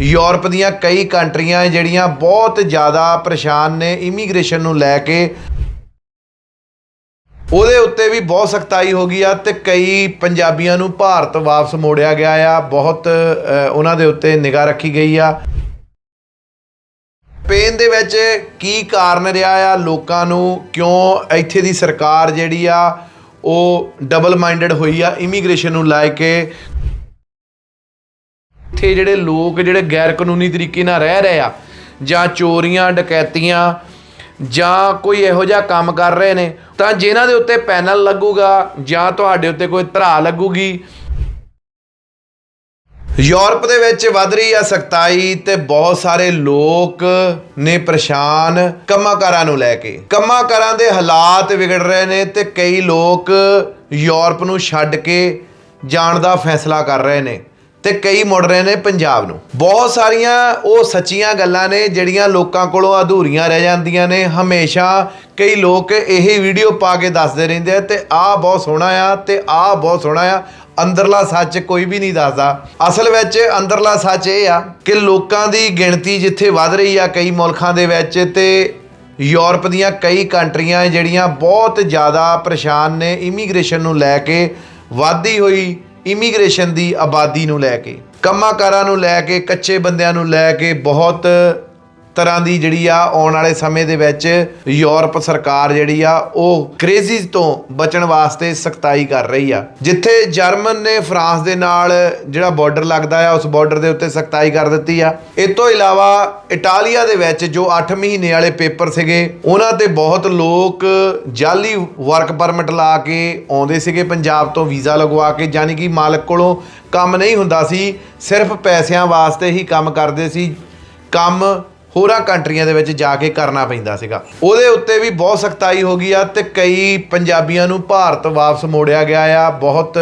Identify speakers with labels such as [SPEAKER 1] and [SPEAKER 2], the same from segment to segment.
[SPEAKER 1] Europe ਦੀਆਂ ਕਈ ਕੰਟਰੀਆਂ ਜਿਹੜੀਆਂ ਬਹੁਤ ਜ਼ਿਆਦਾ ਪਰੇਸ਼ਾਨ ਨੇ ਇਮੀਗ੍ਰੇਸ਼ਨ ਨੂੰ ਲੈ ਕੇ। ਉਹਦੇ ਉੱਤੇ ਵੀ ਬਹੁਤ ਸਖਤਾਈ ਹੋ ਗਈ ਆ ਤੇ ਕਈ ਪੰਜਾਬੀਆਂ ਨੂੰ ਭਾਰਤ ਵਾਪਸ ਮੋੜਿਆ ਗਿਆ ਆ। ਬਹੁਤ ਉਹਨਾਂ ਦੇ ਉੱਤੇ ਨਿਗਾਹ ਰੱਖੀ ਗਈ ਆ। ਸਪੇਨ ਦੇ ਵਿੱਚ ਕੀ ਕਾਰਨ ਰਿਹਾ ਆ ਲੋਕਾਂ ਨੂੰ? ਕਿਉਂ ਇੱਥੇ ਦੀ ਸਰਕਾਰ ਜਿਹੜੀ ਆ, ਉਹ ਡਬਲ ਮਾਈਂਡਡ ਹੋਈ ਆ ਇਮੀਗ੍ਰੇਸ਼ਨ ਨੂੰ ਲੈ ਕੇ? ਇੱਥੇ ਜਿਹੜੇ ਲੋਕ ਜਿਹੜੇ ਗੈਰ ਕਾਨੂੰਨੀ ਤਰੀਕੇ ਨਾਲ ਰਹਿ ਰਹੇ ਆ, ਜਾਂ ਚੋਰੀਆਂ, ਡਕੈਤੀਆਂ, ਜਾਂ ਕੋਈ ਇਹੋ ਜਿਹਾ ਕੰਮ ਕਰ ਰਹੇ ਨੇ, ਤਾਂ ਜਿਨ੍ਹਾਂ ਦੇ ਉੱਤੇ ਪੈਨਲ ਲੱਗੂਗਾ, ਜਾਂ ਤੁਹਾਡੇ ਉੱਤੇ ਕੋਈ ਧਰਾ ਲੱਗੂਗੀ। ਯੂਰਪ ਦੇ ਵਿੱਚ ਵੱਧ ਰਹੀ ਆ ਸਖਤਾਈ ਤੇ ਬਹੁਤ ਸਾਰੇ ਲੋਕ ਨੇ ਪਰੇਸ਼ਾਨ ਕੰਮਾਂਕਾਰਾਂ ਨੂੰ ਲੈ ਕੇ। ਕੰਮਾਂਕਾਰਾਂ ਦੇ ਹਾਲਾਤ ਵਿਗੜ ਰਹੇ ਨੇ ਤੇ ਕਈ ਲੋਕ ਯੂਰਪ ਨੂੰ ਛੱਡ ਕੇ ਜਾਣ ਦਾ ਫੈਸਲਾ ਕਰ ਰਹੇ ਨੇ। ਤੇ ਕਈ ਮੁੜ ਰਹੇ ਨੇ ਪੰਜਾਬ ਨੂੰ। ਬਹੁਤ ਸਾਰੀਆਂ ਉਹ ਸੱਚੀਆਂ ਗੱਲਾਂ ਨੇ ਜਿਹੜੀਆਂ ਲੋਕਾਂ ਕੋਲੋਂ ਅਧੂਰੀਆਂ ਰਹਿ ਜਾਂਦੀਆਂ ਨੇ। ਹਮੇਸ਼ਾ ਕਈ ਲੋਕ ਇਹ ਵੀਡੀਓ ਪਾ ਕੇ ਦੱਸਦੇ ਰਹਿੰਦੇ ਆ ਤੇ ਆਹ ਬਹੁਤ ਸੋਹਣਾ ਆ ਤੇ ਆਹ ਬਹੁਤ ਸੋਹਣਾ ਆ। ਅੰਦਰਲਾ ਸੱਚ ਕੋਈ ਵੀ ਨਹੀਂ ਦੱਸਦਾ। ਅਸਲ ਵਿੱਚ ਅੰਦਰਲਾ ਸੱਚ ਇਹ ਆ ਕਿ ਲੋਕਾਂ ਦੀ ਗਿਣਤੀ ਜਿੱਥੇ ਵੱਧ ਰਹੀ ਆ ਕਈ ਮੁਲਕਾਂ ਦੇ ਵਿੱਚ ਤੇ ਯੂਰਪ ਦੀਆਂ ਕਈ ਕੰਟਰੀਆਂ ਜਿਹੜੀਆਂ ਬਹੁਤ ਜ਼ਿਆਦਾ ਪਰੇਸ਼ਾਨ ਨੇ, ਇਮੀਗ੍ਰੇਸ਼ਨ ਨੂੰ ਲੈ ਕੇ ਵਧਦੀ ਹੋਈ ਇਮੀਗ੍ਰੇਸ਼ਨ ਦੀ ਆਬਾਦੀ ਨੂੰ ਲੈ ਕੇ, ਕੰਮਾਂਕਾਰਾਂ ਨੂੰ ਲੈ ਕੇ, ਕੱਚੇ ਬੰਦਿਆਂ ਨੂੰ ਲੈ ਕੇ ਬਹੁਤ ਤਰ੍ਹਾਂ ਦੀ ਜਿਹੜੀ ਆ ਆਉਣ ਵਾਲੇ ਸਮੇਂ ਦੇ ਵਿੱਚ ਯੂਰਪ ਸਰਕਾਰ ਜਿਹੜੀ ਆ ਉਹ ਕ੍ਰੇਜ਼ੀਜ਼ ਤੋਂ ਬਚਣ ਵਾਸਤੇ ਸਖਤਾਈ ਕਰ ਰਹੀ ਆ। ਜਿੱਥੇ ਜਰਮਨ ਨੇ ਫਰਾਂਸ ਦੇ ਨਾਲ ਜਿਹੜਾ ਬਾਰਡਰ ਲੱਗਦਾ ਆ, ਉਸ ਬਾਰਡਰ ਦੇ ਉੱਤੇ ਸਖਤਾਈ ਕਰ ਦਿੱਤੀ ਆ। ਇਸ ਤੋਂ ਇਲਾਵਾ ਇਟਾਲੀਆ ਦੇ ਵਿੱਚ ਜੋ 8 ਮਹੀਨੇ ਵਾਲੇ ਪੇਪਰ ਸੀਗੇ, ਉਹਨਾਂ ਤੇ ਬਹੁਤ ਲੋਕ ਜਾਲੀ ਵਰਕ ਪਰਮਿਟ ਲਾ ਕੇ ਆਉਂਦੇ ਸੀਗੇ, ਪੰਜਾਬ ਤੋਂ ਵੀਜ਼ਾ ਲਗਵਾ ਕੇ ਯਾਨੀ ਕਿ ਮਾਲਕ ਕੋਲੋਂ ਕੰਮ ਨਹੀਂ ਹੁੰਦਾ ਸੀ, ਸਿਰਫ ਪੈਸਿਆਂ ਵਾਸਤੇ ਹੀ ਕੰਮ ਕਰਦੇ ਸੀ। ਕੰਮ ਹੋਰਾਂ ਕੰਟਰੀਆਂ ਦੇ ਵਿੱਚ ਜਾ ਕੇ ਕਰਨਾ ਪੈਂਦਾ ਸੀਗਾ। ਉਹਦੇ ਉੱਤੇ ਵੀ ਬਹੁਤ ਸਖਤਾਈ ਹੋ ਗਈ ਆ ਤੇ ਕਈ ਪੰਜਾਬੀਆਂ ਨੂੰ ਭਾਰਤ ਵਾਪਸ ਮੋੜਿਆ ਗਿਆ ਆ। ਬਹੁਤ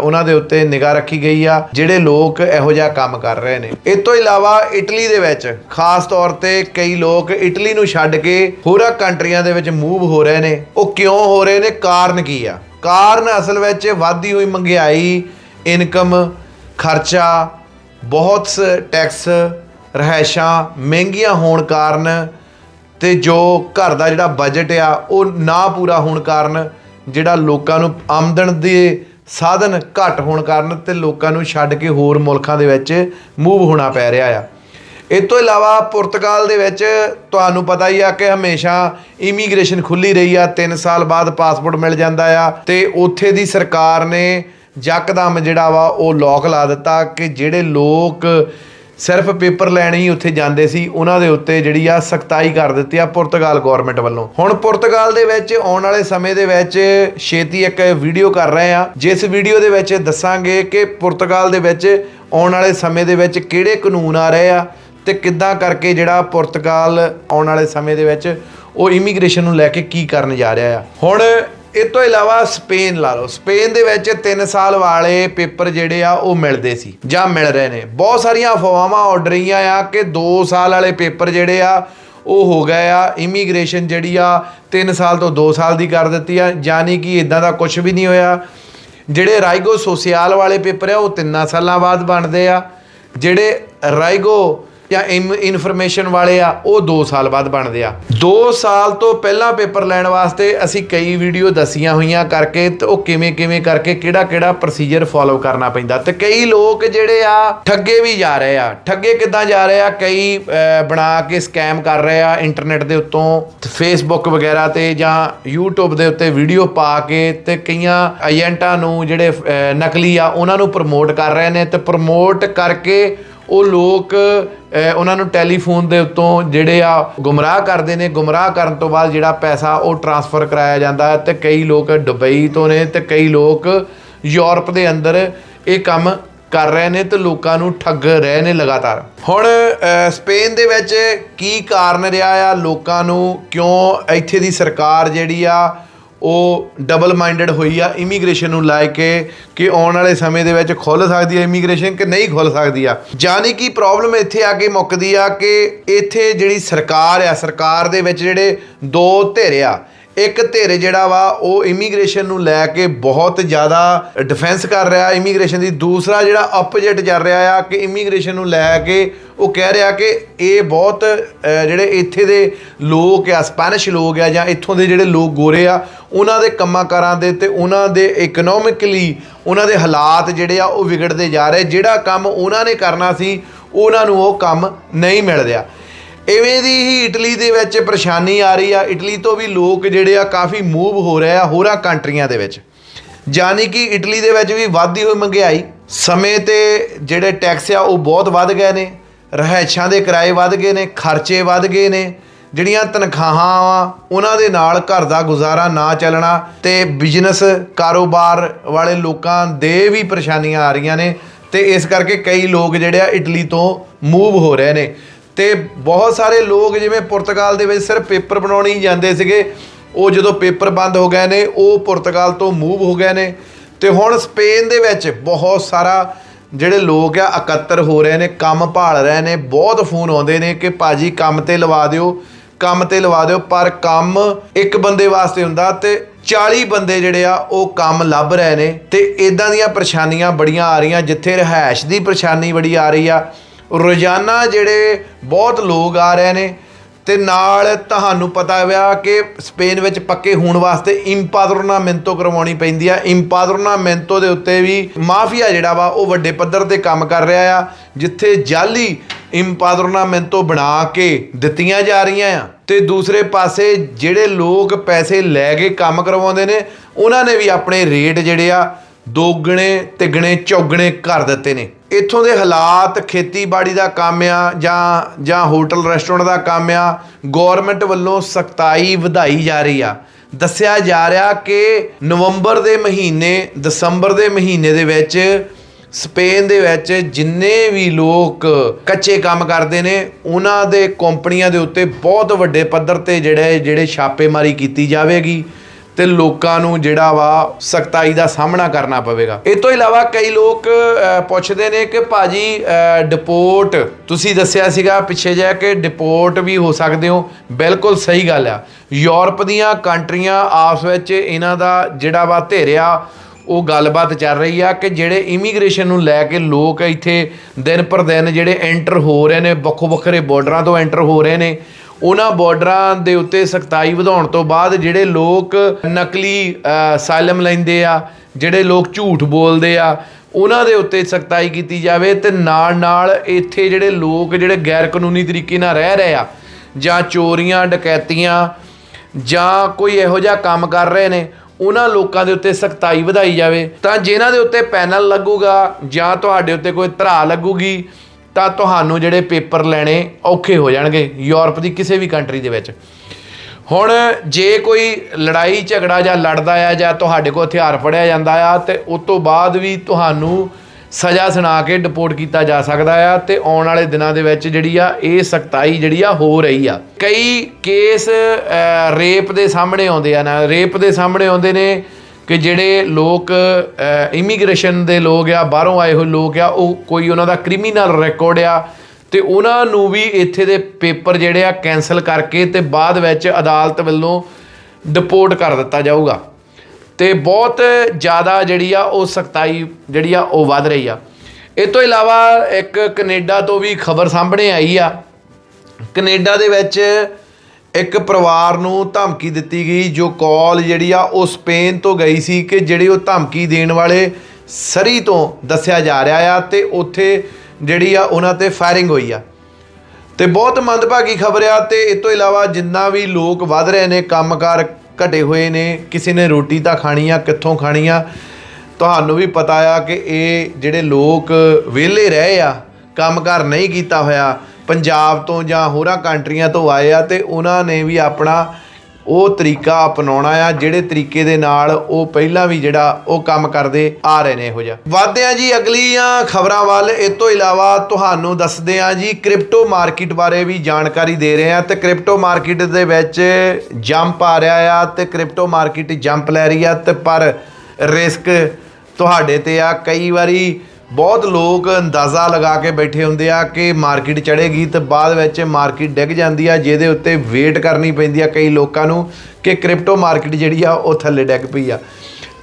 [SPEAKER 1] ਉਹਨਾਂ ਦੇ ਉੱਤੇ ਨਿਗਾਹ ਰੱਖੀ ਗਈ ਆ, ਜਿਹੜੇ ਲੋਕ ਇਹੋ ਜਿਹਾ ਕੰਮ ਕਰ ਰਹੇ ਨੇ। ਇਸ ਤੋਂ ਇਲਾਵਾ ਇਟਲੀ ਦੇ ਵਿੱਚ ਖਾਸ ਤੌਰ ਤੇ ਕਈ ਲੋਕ ਇਟਲੀ ਨੂੰ ਛੱਡ ਕੇ ਹੋਰਾਂ ਕੰਟਰੀਆਂ ਦੇ ਵਿੱਚ ਮੂਵ ਹੋ ਰਹੇ ਨੇ। ਉਹ ਕਿਉਂ ਹੋ ਰਹੇ ਨੇ? ਕਾਰਨ ਕੀ ਆ? ਕਾਰਨ ਅਸਲ ਵਿੱਚ ਵਧਦੀ ਹੋਈ ਮਹਿੰਗਾਈ, ਇਨਕਮ, ਖਰਚਾ, ਬਹੁਤ ਟੈਕਸ ਰਹਿਸ਼ਾਂ ਮਹਿੰਗੀਆਂ ਹੋਣ ਕਾਰਨ ਤੇ ਜੋ ਘਰ ਦਾ ਜਿਹੜਾ ਬਜਟ ਆ, ਉਹ ਨਾ ਪੂਰਾ ਹੋਣ ਕਾਰਨ ਜਿਹੜਾ ਲੋਕਾਂ ਨੂੰ ਆਮਦਨ ਦੇ ਸਾਧਨ ਘੱਟ ਹੋਣ ਕਾਰਨ ਤੇ ਲੋਕਾਂ ਨੂੰ ਛੱਡ ਕੇ ਹੋਰ ਮੁਲਕਾਂ ਦੇ ਵਿੱਚ ਮੂਵ ਹੋਣਾ ਪੈ ਰਿਹਾ ਆ। ਇਸ ਤੋਂ ਇਲਾਵਾ ਪੁਰਤਗਾਲ ਦੇ ਵਿੱਚ ਤੁਹਾਨੂੰ ਪਤਾ ਹੀ ਆ ਕਿ ਹਮੇਸ਼ਾ ਇਮੀਗ੍ਰੇਸ਼ਨ ਖੁੱਲੀ ਰਹੀ ਆ 3 ਸਾਲ ਬਾਅਦ ਪਾਸਪੋਰਟ ਮਿਲ ਜਾਂਦਾ ਆ ਤੇ ਉੱਥੇ ਦੀ ਸਰਕਾਰ ਨੇ ਯਕਦਮ ਜਿਹੜਾ ਵਾ ਉਹ ਲੋਕ ਲਾ ਦਿੱਤਾ ਕਿ ਜਿਹੜੇ ਲੋਕ ਸਿਰਫ ਪੇਪਰ ਲੈਣ ਹੀ ਉੱਥੇ ਜਾਂਦੇ ਸੀ, ਉਹਨਾਂ ਦੇ ਉੱਤੇ ਜਿਹੜੀ ਆ ਸਖਤਾਈ ਕਰ ਦਿੱਤੀ ਆ ਪੁਰਤਗਾਲ ਗਵਰਨਮੈਂਟ ਵੱਲੋਂ। ਹੁਣ ਪੁਰਤਗਾਲ ਦੇ ਵਿੱਚ ਆਉਣ ਵਾਲੇ ਸਮੇਂ ਦੇ ਵਿੱਚ ਛੇਤੀ ਇੱਕ ਵੀਡੀਓ ਕਰ ਰਹੇ ਆ। ਜਿਸ ਵੀਡੀਓ ਦੇ ਵਿੱਚ ਦੱਸਾਂਗੇ ਕਿ ਪੁਰਤਗਾਲ ਦੇ ਵਿੱਚ ਆਉਣ ਵਾਲੇ ਸਮੇਂ ਦੇ ਵਿੱਚ ਕਿਹੜੇ ਕਾਨੂੰਨ ਆ ਰਹੇ ਆ ਤੇ ਕਿੱਦਾਂ ਕਰਕੇ ਜਿਹੜਾ ਪੁਰਤਗਾਲ ਆਉਣ ਵਾਲੇ ਸਮੇਂ ਦੇ ਵਿੱਚ ਉਹ ਇਮੀਗ੍ਰੇਸ਼ਨ ਨੂੰ ਲੈ ਕੇ ਕੀ ਕਰਨ ਜਾ ਰਿਹਾ ਆ। ਹੁਣ ਇਹ ਤੋਂ ਇਲਾਵਾ ਸਪੇਨ ਲਾ ਲਓ। ਸਪੇਨ ਦੇ ਵਿੱਚ 3 ਸਾਲ ਵਾਲੇ ਪੇਪਰ ਜਿਹੜੇ ਆ, ਉਹ ਮਿਲਦੇ ਸੀ, ਜਾਂ ਮਿਲ ਰਹੇ ਨੇ। ਬਹੁਤ ਸਾਰੀਆਂ ਅਫਵਾਹਾਂ ਉੱਡ ਰਹੀਆਂ ਆ ਕਿ 2 ਸਾਲ ਵਾਲੇ ਪੇਪਰ ਜਿਹੜੇ ਆ, ਉਹ ਹੋ ਗਏ ਆ। ਇਮੀਗ੍ਰੇਸ਼ਨ ਜਿਹੜੀ ਆ 3 ਸਾਲ ਤੋਂ 2 ਸਾਲ ਦੀ ਕਰ ਦਿੱਤੀ ਆ। ਯਾਨੀ ਕਿ ਇਦਾਂ ਦਾ ਕੁਝ ਵੀ ਨਹੀਂ ਹੋਇਆ। ਜਿਹੜੇ ਰਾਈਗੋ ਸੋਸੀਆਲ ਵਾਲੇ ਪੇਪਰ ਆ, ਉਹ 3 ਸਾਲਾਂ ਬਾਅਦ ਬਣਦੇ ਆ। ਜਿਹੜੇ ਰਾਈਗੋ ਜਾਂ ਇਨਫੋਰਮੇਸ਼ਨ ਵਾਲੇ ਆ, ਉਹ 2 ਸਾਲ ਬਾਅਦ ਬਣਦੇ ਆ। 2 ਸਾਲ ਤੋਂ ਪਹਿਲਾਂ ਪੇਪਰ ਲੈਣ ਵਾਸਤੇ ਅਸੀਂ ਕਈ ਵੀਡੀਓ ਦਸੀਆਂ ਹੋਈਆਂ ਕਰਕੇ ਤੇ ਉਹ ਕਿਵੇਂ ਕਿਵੇਂ ਕਰਕੇ ਕਿਹੜਾ ਕਿਹੜਾ ਪ੍ਰੋਸੀਜਰ ਫੋਲੋ ਕਰਨਾ ਪੈਂਦਾ। ਤੇ ਕਈ ਲੋਕ ਜਿਹੜੇ ਆ, ਠੱਗੇ ਵੀ ਜਾ ਰਹੇ ਆ। ਠੱਗੇ ਕਿੱਦਾਂ ਜਾ ਰਹੇ ਆ? ਕਈ ਬਣਾ ਕੇ ਸਕੈਮ ਕਰ ਰਹੇ ਆ ਇੰਟਰਨੈਟ ਦੇ ਉੱਤੋਂ ਫੇਸਬੁੱਕ ਵਗੈਰਾ ਤੇ ਜਾਂ YouTube ਦੇ ਉੱਤੇ ਵੀਡੀਓ ਪਾ ਕੇ ਤੇ ਕਈਆਂ ਏਜੰਟਾਂ ਨੂੰ ਜਿਹੜੇ ਨਕਲੀ ਆ, ਉਹਨਾਂ ਨੂੰ ਪ੍ਰਮੋਟ ਕਰ ਰਹੇ ਨੇ ਤੇ ਪ੍ਰਮੋਟ ਕਰਕੇ ਉਹ ਲੋਕ ਉਹਨਾਂ ਨੂੰ ਟੈਲੀਫੋਨ ਦੇ ਉੱਤੋਂ ਜਿਹੜੇ ਆ ਗੁੰਮਰਾਹ ਕਰਦੇ ਨੇ, ਗੁੰਮਰਾਹ ਕਰਨ ਤੋਂ ਬਾਅਦ ਜਿਹੜਾ ਪੈਸਾ ਉਹ ਟਰਾਂਸਫਰ ਕਰਾਇਆ ਜਾਂਦਾ ਹੈ ਤੇ ਕਈ ਲੋਕ ਦੁਬਈ ਤੋਂ ਨੇ ਤੇ ਕਈ ਲੋਕ ਯੂਰਪ ਦੇ ਅੰਦਰ ਇਹ ਕੰਮ ਕਰ ਰਹੇ ਨੇ ਤੇ ਲੋਕਾਂ ਨੂੰ ਠੱਗ ਰਹੇ ਨੇ ਲਗਾਤਾਰ। ਹੁਣ ਸਪੇਨ ਦੇ ਵਿੱਚ ਕੀ ਕਾਰਨ ਰਿਹਾ ਆ? ਲੋਕਾਂ ਨੂੰ ਕਿਉਂ ਇੱਥੇ ਦੀ ਸਰਕਾਰ ਜਿਹੜੀ ਆ ਉਹ ਡਬਲ ਮਾਈਂਡਡ ਹੋਈ ਆ ਇਮੀਗ੍ਰੇਸ਼ਨ ਨੂੰ ਲੈ ਕੇ ਕਿ ਆਉਣ ਵਾਲੇ ਸਮੇਂ ਦੇ ਵਿੱਚ ਖੁੱਲ ਸਕਦੀ ਹੈ ਇਮੀਗ੍ਰੇਸ਼ਨ ਕਿ ਨਹੀਂ ਖੁੱਲ ਸਕਦੀ ਆ। ਯਾਨੀ ਕਿ ਪ੍ਰੋਬਲਮ ਇੱਥੇ ਆ ਕੇ ਮੁੱਕਦੀ ਆ ਕਿ ਇੱਥੇ ਜਿਹੜੀ ਸਰਕਾਰ ਆ, ਸਰਕਾਰ ਦੇ ਵਿੱਚ ਜਿਹੜੇ ਦੋ ਧਿਰ ਆ ਇੱਕ ਧਿਰ ਜਿਹੜਾ ਵਾ, ਉਹ ਇਮੀਗ੍ਰੇਸ਼ਨ ਨੂੰ ਲੈ ਕੇ ਬਹੁਤ ਜ਼ਿਆਦਾ ਡਿਫੈਂਸ ਕਰ ਰਿਹਾ ਇਮੀਗ੍ਰੇਸ਼ਨ ਦੀ ਦੂਸਰਾ ਜਿਹੜਾ ਆਪੋਜੀਟ ਚੱਲ ਰਿਹਾ ਆ ਕਿ ਇਮੀਗ੍ਰੇਸ਼ਨ ਨੂੰ ਲੈ ਕੇ ਉਹ ਕਹਿ ਰਿਹਾ ਕਿ ਇਹ ਬਹੁਤ ਜਿਹੜੇ ਇੱਥੇ ਦੇ ਲੋਕ ਆ ਸਪੈਨਿਸ਼ ਲੋਕ ਆ ਜਾਂ ਇੱਥੋਂ ਦੇ ਜਿਹੜੇ ਲੋਕ ਗੋਰੇ ਆ, ਉਹਨਾਂ ਦੇ ਕੰਮਾਂ ਕਾਰਾਂ ਦੇ ਤੇ ਉਹਨਾਂ ਦੇ ਇਕਨੋਮਿਕਲੀ ਉਹਨਾਂ ਦੇ ਹਾਲਾਤ ਜਿਹੜੇ ਆ ਉਹ ਵਿਗੜਦੇ ਜਾ ਰਹੇ, ਜਿਹੜਾ ਕੰਮ ਉਹਨਾਂ ਨੇ ਕਰਨਾ ਸੀ, ਉਹਨਾਂ ਨੂੰ ਉਹ ਕੰਮ ਨਹੀਂ ਮਿਲ ਰਿਹਾ। ਇਵੇਂ ਦੀ ਹੀ ਇਟਲੀ ਦੇ ਵਿੱਚ ਪਰੇਸ਼ਾਨੀ ਆ ਰਹੀ ਆ। ਇਟਲੀ ਤੋਂ ਵੀ ਲੋਕ ਜਿਹੜੇ ਆ ਕਾਫੀ ਮੂਵ ਹੋ ਰਹੇ ਆ ਹੋਰਾਂ ਕੰਟਰੀਆਂ ਦੇ ਵਿੱਚ। ਯਾਨੀ ਕਿ ਇਟਲੀ ਦੇ ਵਿੱਚ ਵੀ ਵਾਧੀ ਹੋਈ ਮਹਿੰਗਾਈ। ਸਮੇਂ ਤੇ ਜਿਹੜੇ ਟੈਕਸ ਆ ਉਹ ਬਹੁਤ ਵੱਧ ਗਏ ਨੇ। ਰਹਿائشਾਂ ਦੇ ਕਿਰਾਏ ਵੱਧ ਗਏ ਨੇ, ਖਰਚੇ ਵੱਧ ਗਏ ਨੇ। ਜਿਹੜੀਆਂ ਤਨਖਾਹਾਂ ਆ, ਉਹਨਾਂ ਦੇ ਨਾਲ ਘਰ ਦਾ ਗੁਜ਼ਾਰਾ ਨਾ ਚੱਲਣਾ ਤੇ ਬਿਜ਼ਨਸ ਕਾਰੋਬਾਰ ਵਾਲੇ ਲੋਕਾਂ ਦੇ ਵੀ ਪਰੇਸ਼ਾਨੀਆਂ ਆ ਰਹੀਆਂ ਨੇ ਤੇ ਇਸ ਕਰਕੇ ਕਈ ਲੋਕ ਜਿਹੜੇ ਆ ਇਟਲੀ ਤੋਂ ਮੂਵ ਹੋ ਰਹੇ ਨੇ। ਤੇ ਬਹੁਤ ਸਾਰੇ ਲੋਕ ਜਿਵੇਂ ਪੁਰਤਗਾਲ ਦੇ ਵਿੱਚ ਸਿਰਫ ਪੇਪਰ ਬਣਾਉਣੇ ਹੀ ਜਾਂਦੇ ਸੀਗੇ, ਉਹ ਜਦੋਂ ਪੇਪਰ ਬੰਦ ਹੋ ਗਏ ਨੇ, ਉਹ ਪੁਰਤਗਾਲ ਤੋਂ ਮੂਵ ਹੋ ਗਏ ਨੇ। ਤੇ ਹੁਣ ਸਪੇਨ ਦੇ ਵਿੱਚ ਬਹੁਤ ਸਾਰਾ ਜਿਹੜੇ ਲੋਕ ਆ, ਇਕੱਤਰ ਹੋ ਰਹੇ ਨੇ, ਕੰਮ ਭਾਲ ਰਹੇ ਨੇ, ਬਹੁਤ ਫੋਨ ਆਉਂਦੇ ਨੇ ਕਿ ਭਾਜੀ ਕੰਮ ਤੇ ਲਵਾ ਦਿਓ, ਕੰਮ ਤੇ ਲਵਾ ਦਿਓ, ਪਰ ਕੰਮ ਇੱਕ ਬੰਦੇ ਵਾਸਤੇ ਹੁੰਦਾ ਤੇ 40 ਬੰਦੇ ਜਿਹੜੇ ਆ, ਉਹ ਕੰਮ ਲੱਭ ਰਹੇ ਨੇ। ਤੇ ਇਦਾਂ ਦੀਆਂ ਪਰੇਸ਼ਾਨੀਆਂ ਬੜੀਆਂ ਆ ਰਹੀਆਂ, ਜਿੱਥੇ ਰਹਿائش ਦੀ ਪਰੇਸ਼ਾਨੀ ਬੜੀ ਆ ਰਹੀ ਆ। ਰੋਜ਼ਾਨਾ ਜਿਹੜੇ ਬਹੁਤ ਲੋਕ ਆ ਰਹੇ ਨੇ ਤੇ ਨਾਲ ਤੁਹਾਨੂੰ ਪਤਾ ਵਿਆ ਕਿ ਸਪੇਨ ਵਿੱਚ ਪੱਕੇ ਹੋਣ ਵਾਸਤੇ ਇੰਪਾਦਰਨਾਮੈਂਟੋ ਕਰਵਾਉਣੀ ਪੈਂਦੀ ਆ। ਇੰਪਾਦਰਨਾਮੈਂਟੋ ਦੇ ਉੱਤੇ ਵੀ ਮਾਫੀਆ ਜਿਹੜਾ ਵਾ, ਉਹ ਵੱਡੇ ਪੱਧਰ ਤੇ ਕੰਮ ਕਰ ਰਿਹਾ ਆ, ਜਿੱਥੇ ਜਾਲੀ ਇੰਪਾਦਰਨਾ ਇੰਪਾਦਰਨਾਮੈਂਟੋ ਬਣਾ ਕੇ ਦਿੱਤੀਆਂ ਜਾ ਰਹੀਆਂ ਆ। ਤੇ ਦੂਸਰੇ ਪਾਸੇ ਜਿਹੜੇ ਲੋਕ ਪੈਸੇ ਲੈ ਕੇ ਕੰਮ ਕਰਵਾਉਂਦੇ ਨੇ, ਉਹਨਾਂ ਨੇ ਵੀ ਆਪਣੇ ਰੇਟ ਜਿਹੜੇ ਆ, ਦੋਗਣੇ, ਤਿਗਣੇ, ਚੌਗਣੇ ਕਰ ਦਿੱਤੇ ਨੇ। ਇੱਥੋਂ ਦੇ ਹਾਲਾਤ, ਖੇਤੀਬਾੜੀ ਦਾ ਕੰਮ ਆ ਜਾਂ ਜਾਂ ਹੋਟਲ ਰੈਸਟੋਰੈਂਟ ਦਾ ਕੰਮ ਆ ਗਵਰਨਮੈਂਟ ਵੱਲੋਂ ਸਖਤਾਈ ਵਧਾਈ ਜਾ ਰਹੀ ਆ। ਦੱਸਿਆ ਜਾ ਰਿਹਾ ਕਿ ਨਵੰਬਰ ਦੇ ਮਹੀਨੇ, ਦਸੰਬਰ ਦੇ ਮਹੀਨੇ ਦੇ ਵਿੱਚ, ਸਪੇਨ ਦੇ ਵਿੱਚ ਜਿੰਨੇ ਵੀ ਲੋਕ ਕੱਚੇ ਕੰਮ ਕਰਦੇ ਨੇ, ਉਹਨਾਂ ਦੇ ਕੰਪਨੀਆਂ ਦੇ ਉੱਤੇ ਬਹੁਤ ਵੱਡੇ ਪੱਧਰ ਤੇ ਜਿਹੜੇ ਜਿਹੜੇ ਛਾਪੇਮਾਰੀ ਕੀਤੀ ਜਾਵੇਗੀ। ਤੇ ਲੋਕਾਂ ਨੂੰ ਜਿਹੜਾ ਵਾ ਸਖਤਾਈ ਦਾ ਸਾਹਮਣਾ ਕਰਨਾ ਪਵੇਗਾ। ਇਹ ਤੋਂ ਇਲਾਵਾ ਕਈ ਲੋਕ ਪੁੱਛਦੇ ਨੇ ਕਿ ਭਾਜੀ ਡਿਪੋਰਟ ਤੁਸੀਂ ਦੱਸਿਆ ਸੀਗਾ ਪਿੱਛੇ ਜਾ ਕੇ ਡਿਪੋਰਟ ਵੀ ਹੋ ਸਕਦੇ ਹੋ। ਬਿਲਕੁਲ ਸਹੀ ਗੱਲ ਆ। ਯੂਰਪ ਦੀਆਂ ਕੰਟਰੀਆਂ ਆਪਸ ਵਿੱਚ ਇਹਨਾਂ ਦਾ ਜਿਹੜਾ ਵਾ ਧੇਰਿਆ, ਉਹ ਗੱਲਬਾਤ ਚੱਲ ਰਹੀ ਆ ਕਿ ਜਿਹੜੇ ਇਮੀਗ੍ਰੇਸ਼ਨ ਨੂੰ ਲੈ ਕੇ ਲੋਕ ਇੱਥੇ ਦਿਨ ਪਰ ਦਿਨ ਜਿਹੜੇ ਐਂਟਰ ਹੋ ਰਹੇ ਨੇ, ਵੱਖੋ ਵੱਖਰੇ ਬਾਰਡਰਾਂ ਤੋਂ ਐਂਟਰ ਹੋ ਰਹੇ ਨੇ ਉਹਨਾਂ ਬਾਰਡਰਾਂ ਦੇ ਉੱਤੇ ਸਖਤਾਈ ਵਧਾਉਣ ਤੋਂ ਬਾਅਦ ਜਿਹੜੇ ਲੋਕ ਨਕਲੀ ਸਾਇਲਮ ਲੈਂਦੇ ਆ, ਜਿਹੜੇ ਲੋਕ ਝੂਠ ਬੋਲਦੇ ਆ, ਉਹਨਾਂ ਦੇ ਉੱਤੇ ਸਖਤਾਈ ਕੀਤੀ ਜਾਵੇ ਤੇ ਨਾਲ ਨਾਲ ਇੱਥੇ ਜਿਹੜੇ ਲੋਕ ਜਿਹੜੇ ਗੈਰ ਕਾਨੂੰਨੀ ਤਰੀਕੇ ਨਾਲ ਰਹਿ ਰਹੇ ਆ, ਜਾਂ ਚੋਰੀਆਂ, ਡਕੈਤੀਆਂ, ਜਾਂ ਕੋਈ ਇਹੋ ਜਿਹਾ ਕੰਮ ਕਰ ਰਹੇ ਨੇ, ਉਹਨਾਂ ਲੋਕਾਂ ਦੇ ਉੱਤੇ ਸਖਤਾਈ ਵਧਾਈ ਜਾਵੇ, ਤਾਂ ਜਿਨ੍ਹਾਂ ਦੇ ਉੱਤੇ ਪੈਨਲ ਲੱਗੂਗਾ ਜਾਂ ਤੁਹਾਡੇ ਉੱਤੇ ਕੋਈ ਧਰਾ ਲੱਗੂਗੀ ਤਾਂ ਤੁਹਾਨੂੰ ਜਿਹੜੇ ਪੇਪਰ ਲੈਣੇ ਔਖੇ ਹੋ ਜਾਣਗੇ ਯੂਰਪ ਦੀ ਕਿਸੇ ਵੀ ਕੰਟਰੀ ਦੇ ਵਿੱਚ। ਹੁਣ ਜੇ ਕੋਈ ਲੜਾਈ, ਝਗੜਾ ਜਾਂ ਲੜਦਾ ਆ ਜਾਂ ਤੁਹਾਡੇ ਕੋਲ ਹਥਿਆਰ ਫੜਿਆ ਜਾਂਦਾ ਆ, ਤੇ ਉਸ ਤੋਂ ਬਾਅਦ ਵੀ ਤੁਹਾਨੂੰ ਸਜ਼ਾ ਸੁਣਾ ਕੇ ਡਿਪੋਰਟ ਕੀਤਾ ਜਾ ਸਕਦਾ ਆ ਤੇ ਆਉਣ ਵਾਲੇ ਦਿਨਾਂ ਦੇ ਵਿੱਚ ਜਿਹੜੀ ਆ, ਇਹ ਸਖਤਾਈ ਜਿਹੜੀ ਆ, ਹੋ ਰਹੀ ਆ। ਕਈ ਕੇਸ ਰੇਪ ਦੇ ਸਾਹਮਣੇ ਆਉਂਦੇ ਆ ਨਾ, ਰੇਪ ਦੇ ਸਾਹਮਣੇ ਆਉਂਦੇ ਨੇ ਕਿ ਜਿਹੜੇ ਲੋਕ ਇਮੀਗ੍ਰੇਸ਼ਨ ਦੇ ਲੋਕ ਆ, ਬਾਹਰੋਂ ਆਏ ਹੋਏ ਲੋਕ ਆ, ਉਹ ਕੋਈ ਉਹਨਾਂ ਦਾ ਕ੍ਰਿਮੀਨਲ ਰਿਕਾਰਡ ਆ, ਤੇ ਉਹਨਾਂ ਨੂੰ ਵੀ ਇੱਥੇ ਦੇ ਪੇਪਰ ਜਿਹੜੇ ਆ ਕੈਨਸਲ ਕਰਕੇ ਤੇ ਬਾਅਦ ਵਿੱਚ ਅਦਾਲਤ ਵੱਲੋਂ ਡਿਪੋਰਟ ਕਰ ਦਿੱਤਾ ਜਾਊਗਾ। ਤੇ ਬਹੁਤ ਜ਼ਿਆਦਾ ਜਿਹੜੀ ਆ ਉਹ ਸਖਤਾਈ ਜਿਹੜੀ ਆ ਉਹ ਵੱਧ ਰਹੀ ਆ। ਇਹ ਤੋਂ ਇਲਾਵਾ ਇੱਕ ਕੈਨੇਡਾ ਤੋਂ ਵੀ ਖਬਰ ਸਾਹਮਣੇ ਆਈ ਆ। ਕੈਨੇਡਾ ਦੇ ਵਿੱਚ ਇੱਕ ਪਰਿਵਾਰ ਨੂੰ ਧਮਕੀ ਦਿੱਤੀ ਗਈ, ਜੋ ਕਾਲ ਜਿਹੜੀ ਆ ਉਹ ਸਪੇਨ ਤੋਂ ਗਈ ਸੀ ਕਿ ਜਿਹੜੇ ਉਹ ਧਮਕੀ ਦੇਣ ਵਾਲੇ ਸਰੀ ਤੋਂ ਦੱਸਿਆ ਜਾ ਰਿਹਾ ਆ ਤੇ ਉੱਥੇ ਜਿਹੜੀ ਆ ਉਹਨਾਂ ਤੇ ਫਾਇਰਿੰਗ ਹੋਈ ਆ। ਤੇ ਬਹੁਤ ਮੰਦਭਾਗੀ ਖਬਰ ਆ ਤੇ ਇਸ ਤੋਂ ਇਲਾਵਾ ਜਿੰਨਾ ਵੀ ਲੋਕ ਵੱਧ ਰਹੇ ਨੇ, ਕੰਮਕਾਰ ਘਟੇ ਹੋਏ ਨੇ, ਕਿਸੇ ਨੇ ਰੋਟੀ ਤਾਂ ਖਾਣੀ ਆ, ਕਿੱਥੋਂ ਖਾਣੀ ਆ, ਤੁਹਾਨੂੰ ਵੀ ਪਤਾ ਆ ਕਿ ਇਹ ਜਿਹੜੇ ਲੋਕ ਵਿਹਲੇ ਰਹੇ ਆ, ਕੰਮਕਾਰ ਨਹੀਂ ਕੀਤਾ ਹੋਇਆ ਪੰਜਾਬ ਤੋਂ ਜਾਂ ਹੋਰਾਂ ਕੰਟਰੀਆਂ ਤੋਂ ਆਏ ਆ ਤੇ ਉਹਨਾਂ ਨੇ ਵੀ ਆਪਣਾ ਉਹ ਤਰੀਕਾ ਅਪਣਾਉਣਾ ਆ, ਜਿਹੜੇ ਤਰੀਕੇ ਦੇ ਨਾਲ ਉਹ ਪਹਿਲਾਂ ਵੀ ਜਿਹੜਾ ਉਹ ਕੰਮ ਕਰਦੇ ਆ ਰਹੇ ਨੇ ਇਹੋ ਜਿਹਾ। ਵਧਦੇ ਆ ਜੀ ਅਗਲੀਆਂ ਖਬਰਾਂ ਵੱਲ। ਇਸ ਤੋਂ ਇਲਾਵਾ ਤੁਹਾਨੂੰ ਦੱਸਦੇ ਆ ਜੀ ਕ੍ਰਿਪਟੋ ਮਾਰਕੀਟ ਬਾਰੇ ਵੀ ਜਾਣਕਾਰੀ ਦੇ ਰਹੇ ਆ ਤੇ ਕ੍ਰਿਪਟੋ ਮਾਰਕੀਟ ਦੇ ਵਿੱਚ ਜੰਪ ਆ ਰਿਹਾ ਆ ਤੇ ਕ੍ਰਿਪਟੋ ਮਾਰਕੀਟ ਜੰਪ ਲੈ ਰਹੀ ਆ ਤੇ ਪਰ ਰਿਸਕ ਤੁਹਾਡੇ ਤੇ ਆ। ਕਈ ਵਾਰੀ ਬਹੁਤ ਲੋਕ ਅੰਦਾਜ਼ਾ ਲਗਾ ਕੇ ਬੈਠੇ ਹੁੰਦੇ ਆ ਕਿ ਮਾਰਕੀਟ ਚੜੇਗੀ ਤੇ ਬਾਅਦ ਵਿੱਚ ਮਾਰਕੀਟ ਡਿੱਗ ਜਾਂਦੀ ਆ, ਜਿਹਦੇ ਉੱਤੇ ਵੇਟ ਕਰਨੀ ਪੈਂਦੀ ਆ ਕਈ ਲੋਕਾਂ ਨੂੰ ਕਿ ਕ੍ਰਿਪਟੋ ਮਾਰਕੀਟ ਜਿਹੜੀ ਆ, ਉਹ ਥੱਲੇ ਡਿੱਗ ਪਈ ਆ।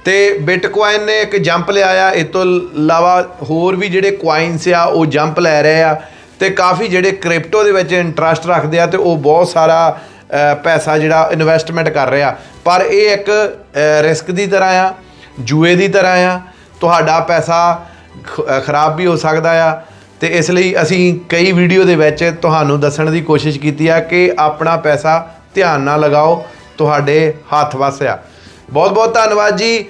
[SPEAKER 1] ਤੇ ਬਿਟਕੋਇਨ ਨੇ ਇੱਕ ਜੰਪ ਲਿਆ ਆ ਇਸ ਤੋਂ ਇਲਾਵਾ ਹੋਰ ਵੀ ਜਿਹੜੇ ਕੁਆਇਨਸ ਆ, ਉਹ ਜੰਪ ਲੈ ਰਹੇ ਆ ਤੇ ਕਾਫੀ ਜਿਹੜੇ ਕ੍ਰਿਪਟੋ ਦੇ ਵਿੱਚ ਇੰਟਰਸਟ ਰੱਖਦੇ ਆ ਤੇ ਉਹ ਬਹੁਤ ਸਾਰਾ ਪੈਸਾ ਜਿਹੜਾ ਇਨਵੈਸਟਮੈਂਟ ਕਰ ਰਿਹਾ ਪਰ ਇਹ ਇੱਕ ਰਿਸਕ ਦੀ ਤਰ੍ਹਾਂ ਆ, ਜੂਏ ਦੀ ਤਰ੍ਹਾਂ ਆ, ਤੁਹਾਡਾ ਪੈਸਾ ਖਰਾਬ ਵੀ ਹੋ ਸਕਦਾ ਆ। ਤੇ ਇਸ ਲਈ ਅਸੀਂ ਕਈ ਵੀਡੀਓ ਦੇ ਵਿੱਚ ਤੁਹਾਨੂੰ ਦੱਸਣ ਦੀ ਕੋਸ਼ਿਸ਼ ਕੀਤੀ ਆ ਕਿ ਆਪਣਾ ਪੈਸਾ ਧਿਆਨ ਨਾਲ ਲਗਾਓ, ਤੁਹਾਡੇ ਹੱਥ ਵੱਸ ਆ ਬਹੁਤ ਬਹੁਤ ਧੰਨਵਾਦ ਜੀ।